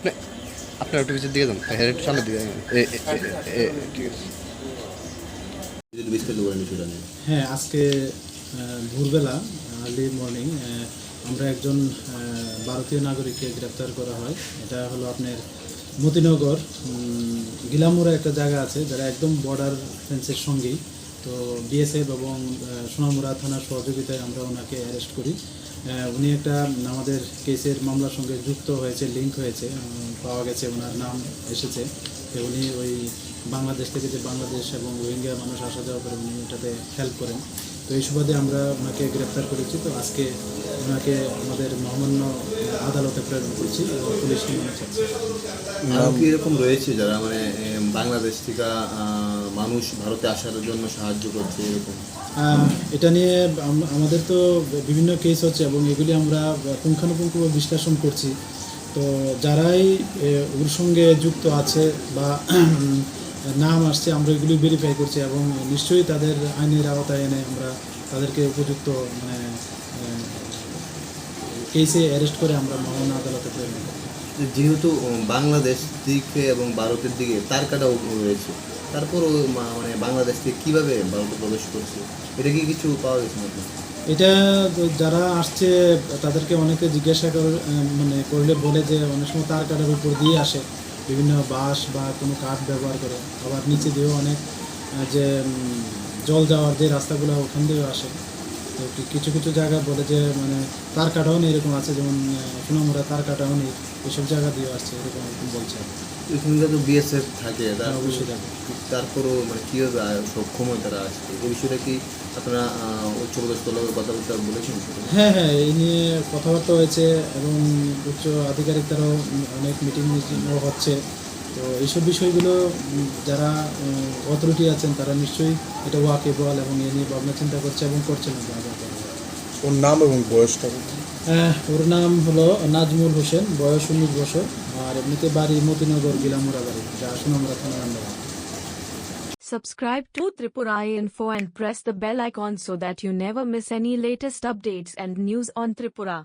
আপনি আপনার একটু পিছের দিকে যান হ্যাঁ একটু সামনের দিকে হ্যাঁ আজকে ভোরবেলা আর্লি মর্নিং আমরা একজন ভারতীয় নাগরিককে গ্রেপ্তার করা হয়। এটা হলো আপনার মতিনগর উম, গিলামুরা একটা জায়গা আছে যারা একদম বর্ডার ফেন্সের সঙ্গেই। তো বিএসএফ এবং সোনামুরা থানার সহযোগিতায় আমরা ওনাকে অ্যারেস্ট করি। উনি একটা আমাদের কেসের মামলার সঙ্গে যুক্ত হয়েছে লিঙ্ক হয়েছে পাওয়া গেছে, ওনার নাম এসেছে। উনি ওই বাংলাদেশ থেকে যে বাংলাদেশ এবং রোহিঙ্গা মানুষ আসা যাওয়া করে উনি এটাতে হেল্প করেন। তো এই সুবাদে আমরা ওনাকে গ্রেপ্তার করেছি। তো আজকে ওনাকে আমাদের মহামান্য আদালতে প্রেরণ করছি এবং পুলিশ চাচ্ছি কি এরকম রয়েছে যারা মানে বাংলাদেশ থেকে মানুষ ভারতে আসার জন্য সাহায্য করছে এরকম? এটা নিয়ে আমাদের তো বিভিন্ন কেস হচ্ছে এবং এগুলি আমরা পুঙ্খানুপুঙ্খ বিশ্লেষণ করছি। তো যারাই ওর সঙ্গে যুক্ত আছে বা নাম আসছে আমরা এগুলি ভেরিফাই করছি এবং নিশ্চয়ই তাদের আইনের আওতায় এনে আমরা তাদেরকে উপযুক্ত মানে কেসে অ্যারেস্ট করে আমরা মহামান্য আদালতে প্রেরণ যেহেতু বাংলাদেশ দিকে এবং ভারতের দিকে তার কাটাও রয়েছে তারপর মানে বাংলাদেশ থেকে কীভাবে ভারতে প্রবেশ করছে এটা কি কিছু পাওয়া গেছে নাকি? এটা যারা আসছে তাদেরকে অনেকে জিজ্ঞাসা করে মানে করলে বলে যে অনেক সময় তার কাটার উপর দিয়ে আসে। বিভিন্ন বাঁশ বা কোনো কাঠ ব্যবহার করে। আবার নিচে দিয়েও অনেক যে জল যাওয়ার যে রাস্তাগুলো, ওখান দিয়েও আসে। তো কিছু কিছু জায়গা বলে যে মানে তার কাটাও নেই এরকম আছে। যেমন সোনামুড়া তার কাটাও নেই। এসব জায়গা দিয়ে আসছে এরকম এরকম বলছে আর কি। এখানকার তো বিএসএফ থাকে তার হ্যাঁ, অবশ্যই থাকে। তারপরও মানে কীভাবে সক্ষম হয় তারা আসছে এই বিষয়টা কি আপনারা উচ্চপদস্থ লোকের কথা বলতে বলেছেন হ্যাঁ হ্যাঁ এই নিয়ে কথাবার্তা হয়েছে এবং উচ্চ আধিকারিকদেরও অনেক মিটিং মিটিংও হচ্ছে তো এইসব বিষয়গুলো যারা অথরিটি আছেন তারা নিশ্চয়ই এটা ওয়াকেবল এবং এ নিয়ে ভাবনা চিন্তা করছে এবং করছে না। ওর নাম এবং বয়সটা ওর নাম হলো নাজমুল হোসেন বয়স উনিশ বছর আর এমনিতে বাড়ি মতিনগর গিলামুরা বাড়ি যা Subscribe to Tripura Info and press the bell icon so that you never miss any latest updates and news on Tripura.